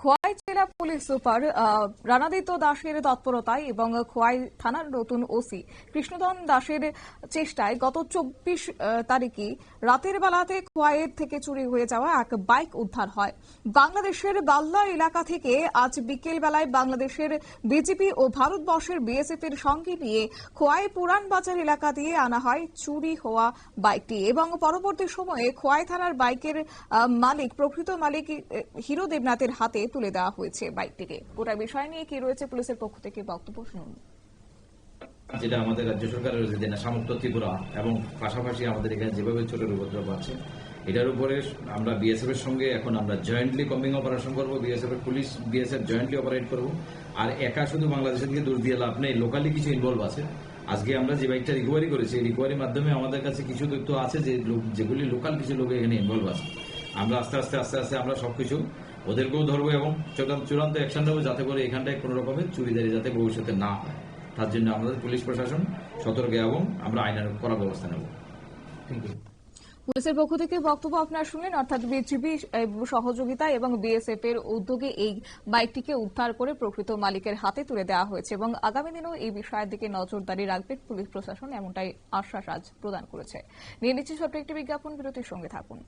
খোয়াই জেলা police super রানাদিত্য দাসের তৎপরতায় এবং খোয়াই থানার নতুন ওসি কৃষ্ণধন দাসের চেষ্টায় গত চব্বিশ তারিখে রাতের বেলাতে খোয়াইয়ের থেকে চুরি হয়ে যাওয়া এক বাইক উদ্ধার হয়। বাংলাদেশের বাল্লা এলাকা থেকে আজ বিকেল বেলায় বাংলাদেশের বিজেপি ও ভারতবর্ষের বিএসএফ এর সঙ্গে নিয়ে খোয়াই পুরান বাজার এলাকা দিয়ে আনা হয় চুরি হওয়া বাইকটি এবং পরবর্তী সময়ে খোয়াই থানার বাইকের মালিক, প্রকৃত মালিক হিরো দেবনাথের হাতে তুলে দেওয়া হয়েছে বাইকটিকে গোটা বিষয় নিয়ে কি রয়েছে পুলিশের পক্ষ থেকে বক্তব্য শুনুন। যেটা আমাদের রাজ্য সরকারের যে সামর্থ্য ত্রিপুরা এবং পাশাপাশি আমাদের এখানে যেভাবে চোরের উপদ্রব আছে, এটার উপরে আমরা বিএসএফ এর সঙ্গে এখন আমরা জয়েন্টলি কম্বিং অপারেশন করব বিএসএফ এর পুলিশ বিএসএফ জয়েন্টলি অপারেট করব। আর একা শুধু বাংলাদেশের দিকে দূর দিয়ে লাভ নেই লোকালি কিছু ইনভলভ আছে। আজকে আমরা যে বাইকটা রিকভারি করেছি, এই রিকভারির মাধ্যমে আমাদের কাছে কিছু তথ্য আছে যে যেগুলি লোকাল কিছু লোক এখানে ইনভলভ আছে। আমরা আস্তে আস্তে আস্তে আস্তে আমরা সবকিছু ওদেরকেও ধরবো এবং চূড়ান্ত চূড়ান্ত অ্যাকশন নেব যাতে করে এখানটায় কোনো রকমের চুরিদারি যাতে ভবিষ্যতে না হয়। তার জন্য আমাদের পুলিশ প্রশাসন সতর্ক এবং আমরা আইনের করা ব্যবস্থা নেব। পুলিশের পক্ষ থেকে বক্তব্য আপনারা শুনলেন অর্থাৎ বিজিবি সহযোগিতা এবং বিএসএফ এর উদ্যোগে এই বাইকটিকে উদ্ধার করে প্রকৃত মালিকের হাতে তুলে দেওয়া হয়েছে এবং আগামী দিনেও এই বিষয়ের দিকে নজরদারি রাখবে পুলিশ প্রশাসন এমনটাই আশ্বাস আজ প্রদান করেছে। নিয়ে নিচ্ছি ছোট্ট একটি বিজ্ঞাপন বিরতির সঙ্গে থাকুন।